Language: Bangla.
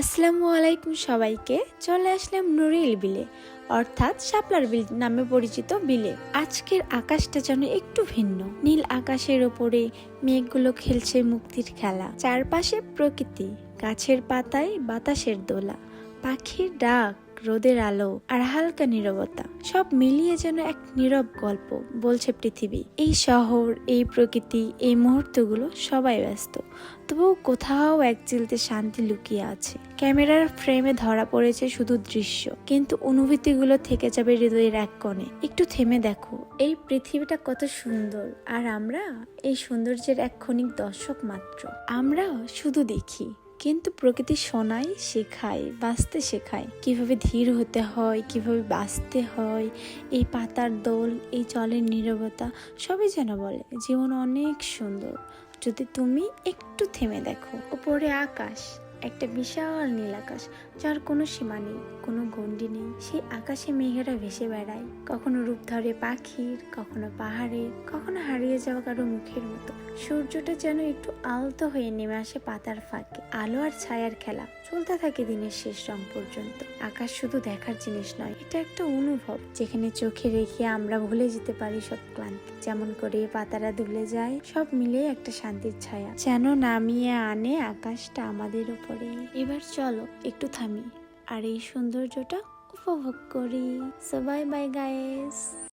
আসসালামু আলাইকুম সবাইকে, চলে আসলাম নুরিল বিলে, অর্থাৎ শাপলার বিল নামে পরিচিত বিলে। আজকের আকাশটা যেন একটু ভিন্ন। নীল আকাশের ওপরে মেঘগুলো খেলছে মুক্তির খেলা। চারপাশে প্রকৃতি, গাছের পাতায় বাতাসের দোলা, পাখির ডাক রোদের আলো আর হালকা নীরবতা। সব মিলিয়ে যেন এক নীরব গল্প, বলছে পৃথিবী। এই শহর, এই প্রকৃতি, এই মুহূর্তগুলো সবাই ব্যস্ত। তবুও কোথাও এক চিলতে শান্তি লুকিয়ে আছে। ক্যামেরার ফ্রেমে ধরা পড়েছে শুধু দৃশ্য। কিন্তু অনুভূতিগুলো থেকে যাবে হৃদয়ের এক কোণে। একটু থেমে দেখো, এই পৃথিবীটা কত সুন্দর। আর আমরা এই সৌন্দর্যের এক ক্ষণিক দর্শক মাত্র। আমরা শুধু দেখি। কিন্তু প্রকৃতি শোনায়, শেখায়, বাঁচতে শেখায়। কীভাবে ধীর হতে হয়, কীভাবে বাঁচতে হয়, এই পাতার দোল, এই জলের নীরবতা, সবই যেন বলে। জীবন অনেক সুন্দর। যদি তুমি একটু থেমে দেখো, ওপরে আকাশ। একটা বিশাল নীল আকাশ, যার কোনো সীমা নেই, কোনো গণ্ডি নেই। সেই আকাশে মেঘেরা ভেসে বেড়ায়। কখনো রূপ ধরে পাখির, কখনো পাহাড়ে, কখনো হারিয়ে যাওয়া কারও মুখের মতো। সূর্যটা যেন একটু আলতো হয়ে নেমে আসে পাতার ফাঁকে, আলো আর ছায়ার খেলা। চলতে থাকে দিনের শেষ রং পর্যন্ত। আকাশ শুধু দেখার জিনিস নয়, এটা একটা অনুভব, যেখানে চোখে রেখে আমরা ভুলে যেতে পারি সব ক্লান্তি। যেমন করে পাতারা দুলে যায়, সব মিলে একটা শান্তির ছায়া। যেন নামিয়ে আনে আকাশটা আমাদের উপরে এবার চলো একটু থামি। আর এই সৌন্দর্যটা উপভোগ করি। সবাই বাই গায়েস